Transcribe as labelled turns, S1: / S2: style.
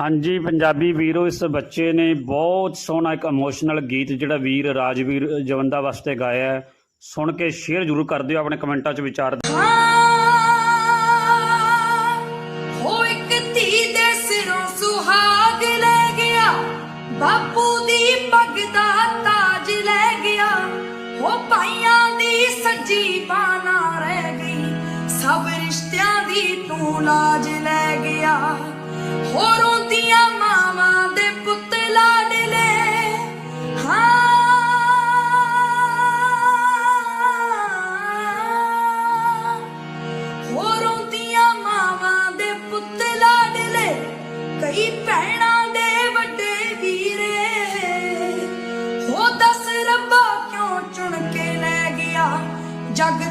S1: ਹਾਂਜੀ, ਪੰਜਾਬੀ ਵੀਰੋ, ਇਸ ਬੱਚੇ ਨੇ ਬਹੁਤ ਸੋਹਣਾ ਇੱਕ ਇਮੋਸ਼ਨਲ ਗੀਤ ਜਿਹੜਾ ਵੀਰ ਰਾਜਵੀਰ ਜਵੰਦਾ ਵਾਸਤੇ ਗਾਇਆ ਹੈ। ਸੁਣ ਕੇ ਸ਼ੇਅਰ ਜ਼ਰੂਰ ਕਰ ਦਿਓ, ਆਪਣੇ ਕਮੈਂਟਾਂ 'ਚ ਵਿਚਾਰ
S2: ਹੋ ਇੱਕ ਧੀ ਦੇ ਸਿਰੋਂ ਸੁਹਾਗ ਲੈ ਗਿਆ। ਬਾਪੂ ਦੀ ਪੱਗ ਦਾ ਤਾਜ ਲੈ ਗਿਆ। ਹੋ ਭਾਈਆਂ ਦੀ ਸੱਜੀ ਬਾਨਾ ਰਹਿ ਗਈ। ਸਭ ਰਿਸ਼ਤਿਆਂ ਦੀ ਤੂੰ ਲਾਜ ਹੋ ਰੋਂਦੀਆਂ ਮਾਵਾਂ ਦੇ ਪੁੱਤ ਲਾਡਲੇ ਹਾਂ। ਹੋ ਰੋਂਦੀਆਂ ਮਾਵਾਂ ਦੇ ਪੁੱਤ ਲਾਡਲੇ ਕਈ ਭੈਣਾਂ ਦੇ ਵੱਡੇ ਵੀਰੇ। ਹੋ ਦੱਸ ਰੱਬਾ ਕਿਉਂ ਚੁਣ ਕੇ ਲੈ ਗਿਆ ਜਗ